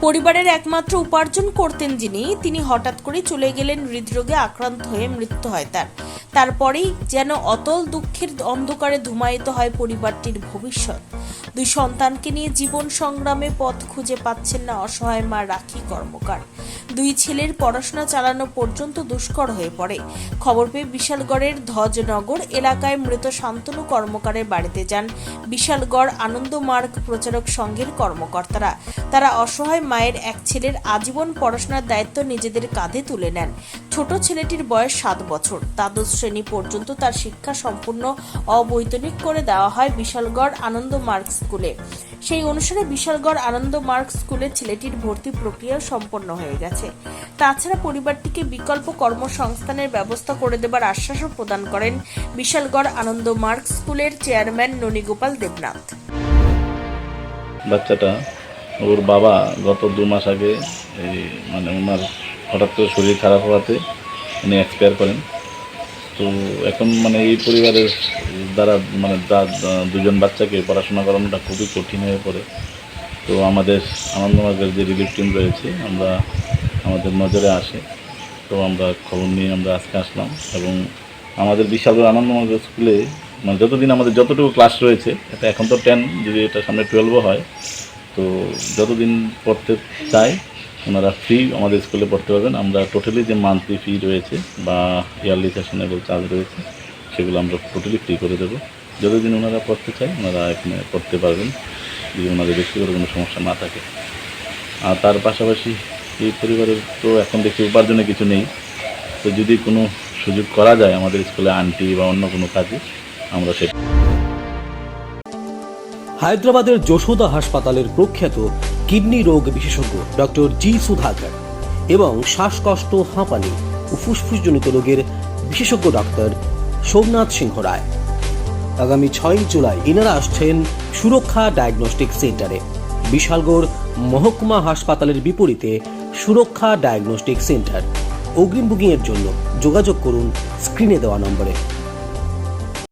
পরিবারের একমাত্র উপার্জন করতেন যিনি, তিনি হঠাৎ করে চলে গেলেন হৃদরোগে আক্রান্ত হয়ে মৃত্যু হয় তার। তারপরেই যেন অতল দুঃখের অন্ধকারে ধুমায়িত হয় পরিবারটির ভবিষ্যৎ। দুই সন্তানকে নিয়ে জীবন সংগ্রামে পথ খুঁজে পাচ্ছেন না অসহায় মা রাখি কর্মকার। দুই ছেলের পড়াশোনা চালানো পর্যন্ত দুষ্কর হয়ে পড়ে। খবর পেয়ে বিশালগড়ের ধ্বজনগর এলাকায় মৃত শান্তনু কর্মকারের বাড়িতে যান। বিশালগড় আনন্দমার্গ প্রচারক সংঘের কর্মকর্তারা। তারা অসহায় মায়ের এক ছেলের আজীবন পড়াশোনার দায়িত্ব নিজেদের কাঁধে তুলে নেন। ছোট ছেলেটির বয়স সাত বছর। দ্বাদশ শ্রেণি পর্যন্ত তার শিক্ষা সম্পূর্ণ অবৈতনিক করে দেওয়া হয় বিশালগড় আনন্দমার্গ স্কুলে। সেই অনুসারে বিশালগড় আনন্দ মার্ক স্কুলে ছেলেটির ভর্তি প্রক্রিয়া সম্পন্ন হয়ে গেছে। তাছাড়া পরিবারটিকে বিকল্প কর্মসংস্থানের ব্যবস্থা করে দেবার আশ্বাসও প্রদান করেন বিশালগড় আনন্দ মার্ক স্কুলের চেয়ারম্যান ননীগোপাল দেবনাথ। বাচ্চাটা, ওর বাবা গত দু মাস আগে এই মানে ওনার হঠাৎ করে শরীর খারাপ হওয়াতে উনি এক্সপায়ার করেন। তো এখন মানে এই পরিবারের দ্বারা মানে দুজন বাচ্চাকে পড়াশোনা করানোটা খুবই কঠিন হয়ে পড়ে। তো আমাদের আনন্দমার্গের যে রিলিফ টিম রয়েছে, আমরা আমাদের নজরে আসে। তো আমরা খবর নিয়ে আমরা আজকে আসলাম এবং আমাদের বিশাল আনন্দমার্গ স্কুলে মানে যতদিন আমাদের যতটুকু ক্লাস রয়েছে, এটা এখন তো টেন যদি এটা সামনে টুয়েলভও হয়, তো যতদিন পড়তে চায় ওনারা ফ্রি আমাদের স্কুলে পড়তে পারবেন। আমরা টোটালি যে মান্থলি ফি রয়েছে বা ইয়ারলি সেশনেবল চার্জ রয়েছে, সেগুলো আমরা টোটালি ফ্রি করে দেবো। যতদিন ওনারা পড়তে চায়, ওনারা এখানে পড়তে পারবেন। যদি ওনাদের ব্যক্তিগত কোনো সমস্যা না থাকে। আর তার পাশাপাশি এই পরিবারের তো এখন দেখি উপার্জনে কিছু নেই। তো যদি কোনো সুযোগ করা যায় আমাদের স্কুলে আন্টি বা অন্য কোনো কাজে, আমরা সেটা হায়দ্রাবাদের যশোদা হাসপাতালের প্রখ্যাত কিডনি রোগ বিশেষজ্ঞ ডক্টর জি সুধাকর এবং শ্বাসকষ্ট, হাঁপানি ও ফুসফুসজনিত রোগের বিশেষজ্ঞ ডাক্তার সোমনাথ সিংহ রায়। আগামী ছয় জুলাই এনারা আসছেন সুরক্ষা ডায়াগনস্টিক সেন্টারে। বিশালগড় মহকুমা হাসপাতালের বিপরীতে সুরক্ষা ডায়াগনস্টিক সেন্টার। অগ্রিম বুকিংয়ের জন্য যোগাযোগ করুন স্ক্রিনে দেওয়া নম্বরে।